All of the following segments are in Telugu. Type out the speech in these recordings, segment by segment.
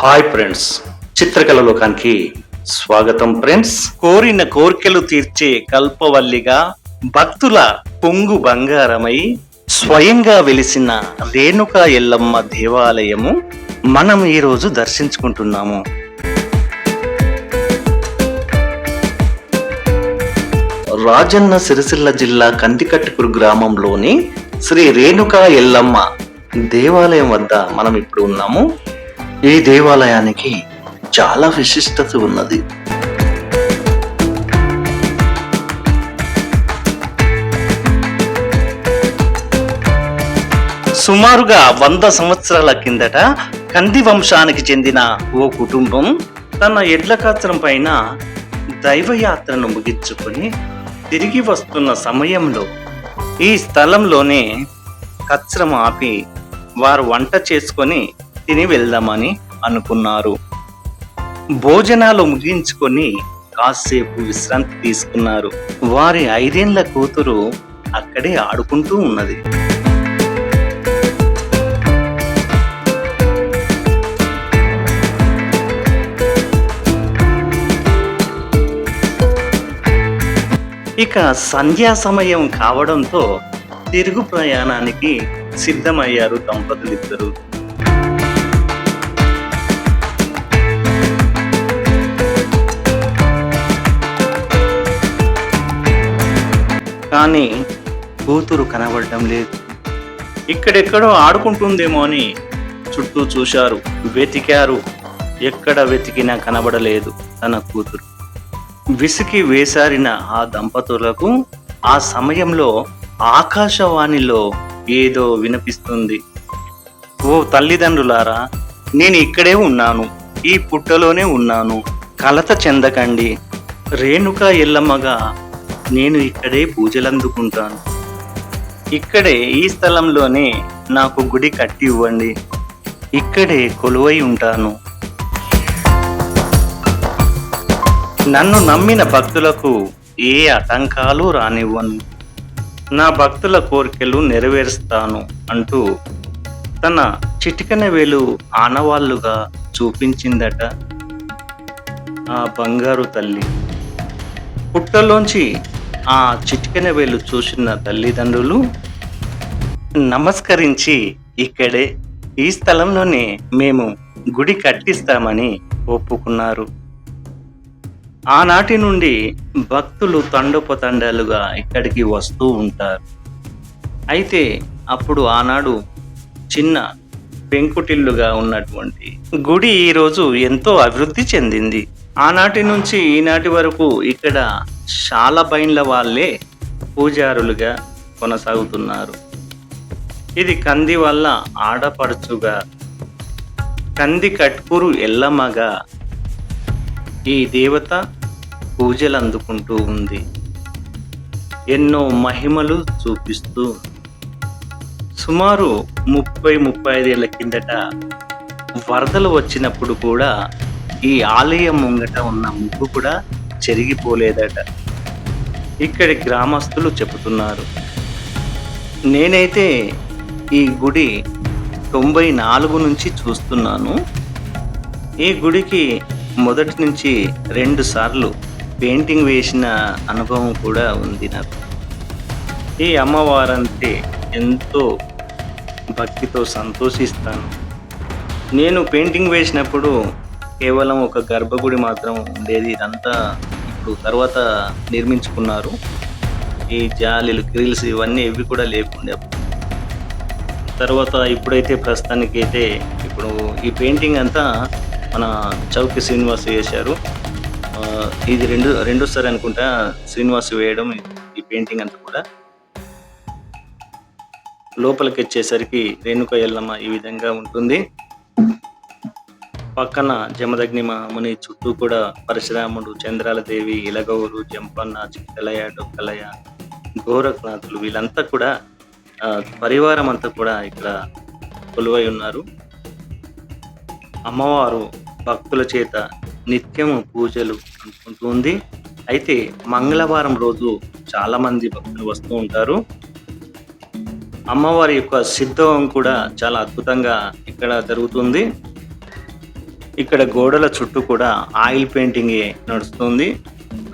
హాయ్ ఫ్రెండ్స్ చిత్రకళ లోకానికి స్వాగతం ఫ్రెండ్స్ కోరిన కోరికలు తీర్చే కల్పవల్లిగా భక్తుల పొంగు బంగారమై స్వయంగా వెలిసిన రేణుకా ఎల్లమ్మ దేవాలయము మనం ఈరోజు దర్శించుకుంటున్నాము. రాజన్న సిరిసిల్ల జిల్లా కందికట్టుకురు గ్రామంలోని శ్రీ రేణుకా ఎల్లమ్మ దేవాలయం వద్ద మనం ఇప్పుడు ఉన్నాము. ఈ దేవాలయానికి చాలా విశిష్టత ఉన్నది. సుమారుగా వంద సంవత్సరాల కిందట కంది వంశానికి చెందిన ఓ కుటుంబం తన ఎడ్ల కచ్చరం పైన దైవయాత్రను ముగించుకొని తిరిగి వస్తున్న సమయంలో ఈ స్థలంలోనే కచ్చరం ఆపి వారు వంట చేసుకొని తిని వెళ్దామని అనుకున్నారు. భోజనాలు ముగించుకొని కాసేపు విశ్రాంతి తీసుకున్నారు. వారి ఐదేండ్ల కూతురు అక్కడే ఆడుకుంటూ ఉన్నది. ఇక సంధ్యా సమయం కావడంతో తిరుగు ప్రయాణానికి సిద్ధమయ్యారు దంపతులిద్దరూ. కానీ కూతురు కనబడటం లేదు. ఇక్కడెక్కడో ఆడుకుంటుందేమో అని చుట్టూ చూశారు వెతికారు. ఎక్కడ వెతికినా కనబడలేదు తన కూతురు. విసికి వేసారిన ఆ దంపతులకు ఆ సమయంలో ఆకాశవాణిలో ఏదో వినిపిస్తుంది. ఓ తల్లిదండ్రులారా నేను ఇక్కడే ఉన్నాను ఈ పుట్టలోనే ఉన్నాను. కలత చెందకండి. రేణుక ఎల్లమ్మగా నేను ఇక్కడే పూజలందుకుంటాను. ఇక్కడే ఈ స్థలంలోనే నాకు గుడి కట్టి ఇవ్వండి ఇక్కడే కొలువై ఉంటాను. నన్ను నమ్మిన భక్తులకు ఏ ఆటంకాలు రానివ్వను. నా భక్తుల కోరికలు నెరవేరుస్తాను అంటూ తన చిటికన వేలు ఆనవాళ్ళుగా చూపించిందట ఆ బంగారు తల్లి. పుట్టలోంచి ఆ చిటికెన వేలు చూసిన తల్లిదండ్రులు నమస్కరించి ఇక్కడే ఈ స్థలంలోనే మేము గుడి కట్టిస్తామని ఒప్పుకున్నారు. ఆనాటి నుండి భక్తులు తండోపతండాలుగా ఇక్కడికి వస్తూ ఉంటారు. అయితే అప్పుడు ఆనాడు చిన్న పెంకుటిల్లుగా ఉన్నటువంటి గుడి ఈరోజు ఎంతో అభివృద్ధి చెందింది. ఆనాటి నుంచి ఈనాటి వరకు ఇక్కడ షాలబైన్ల వాళ్ళే పూజారులుగా కొనసాగుతున్నారు. ఇది కంది వల్ల ఆడపడుచుగా కంది కట్కూరు ఎల్లమ్మగా ఈ దేవత పూజలు అందుకుంటూ ఉంది. ఎన్నో మహిమలు చూపిస్తూ సుమారు ముప్పై ముప్పై ఐదేళ్ళ కిందట వరదలు వచ్చినప్పుడు కూడా ఈ ఆలయం ముంగట ఉన్న ముగ్గు కూడా చెరిగిపోలేదట. ఇక్కడి గ్రామస్తులు చెబుతున్నారు. నేనైతే ఈ గుడి తొంభై నాలుగు నుంచి చూస్తున్నాను. ఈ గుడికి మొదటి నుంచి రెండు సార్లు పెయింటింగ్ వేసిన అనుభవం కూడా ఉంది నాకు. ఈ అమ్మవారంటే ఎంతో భక్తితో సంతోషిస్తాను. నేను పెయింటింగ్ వేసినప్పుడు కేవలం ఒక గర్భగుడి మాత్రం ఉండేది. ఇదంతా ఇప్పుడు తర్వాత నిర్మించుకున్నారు. ఈ జాలీలు గ్రిల్స్ ఇవన్నీ ఇవి కూడా లేకుండే. తర్వాత ఇప్పుడైతే ప్రస్తుతానికి అయితే ఇప్పుడు ఈ పెయింటింగ్ అంతా మన చౌకి శ్రీనివాస్ వేశారు. ఇది రెండు రెండోసారి అనుకుంటా శ్రీనివాస్ వేయడం ఈ పెయింటింగ్ అంతా కూడా. లోపలికి వచ్చేసరికి రేణుక ఎల్లమ్మ ఈ విధంగా ఉంటుంది. పక్కన జమదగ్నిమ ముని చుట్టూ కూడా పరశురాముడు చంద్రాలదేవి ఇలగౌరు జంపన్న చిక్కలయ డొక్కలయ గోరఖనాథులు వీళ్ళంతా కూడా పరివారం అంతా కూడా ఇక్కడ కొలువై ఉన్నారు. అమ్మవారు భక్తుల చేత నిత్యము పూజలు అందుకుంటుంది అయితే మంగళవారం రోజు చాలామంది భక్తులు వస్తూ ఉంటారు. అమ్మవారి యొక్క సిద్ధం కూడా చాలా అద్భుతంగా ఇక్కడ జరుగుతుంది. ఇక్కడ గోడల చుట్టూ కూడా ఆయిల్ పెయింటింగ్ నడుస్తుంది.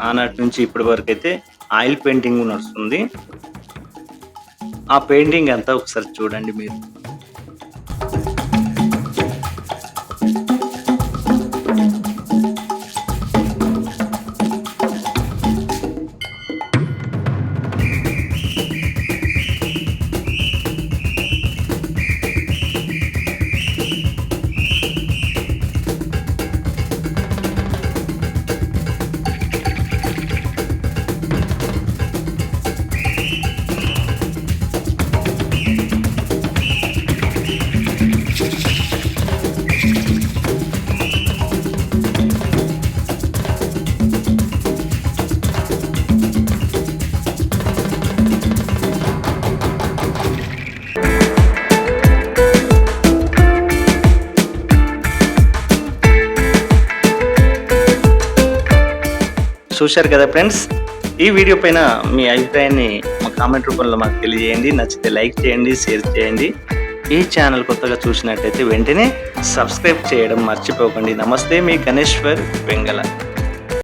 ఆనాటి నుంచి ఇప్పటి వరకు అయితే ఆయిల్ పెయింటింగ్ నడుస్తుంది. ఆ పెయింటింగ్ అంతా ఒకసారి చూడండి మీరు. చూశారు కదా ఫ్రెండ్స్? ఈ వీడియో పైన మీ అభిప్రాయాన్ని మా కామెంట్ రూపంలో మాకు తెలియజేయండి. నచ్చితే లైక్ చేయండి షేర్ చేయండి. ఈ ఛానల్ కొత్తగా చూసినట్టయితే వెంటనే సబ్స్క్రైబ్ చేయడం మర్చిపోకండి. నమస్తే మీ గణేశ్వర్ వెంగళ.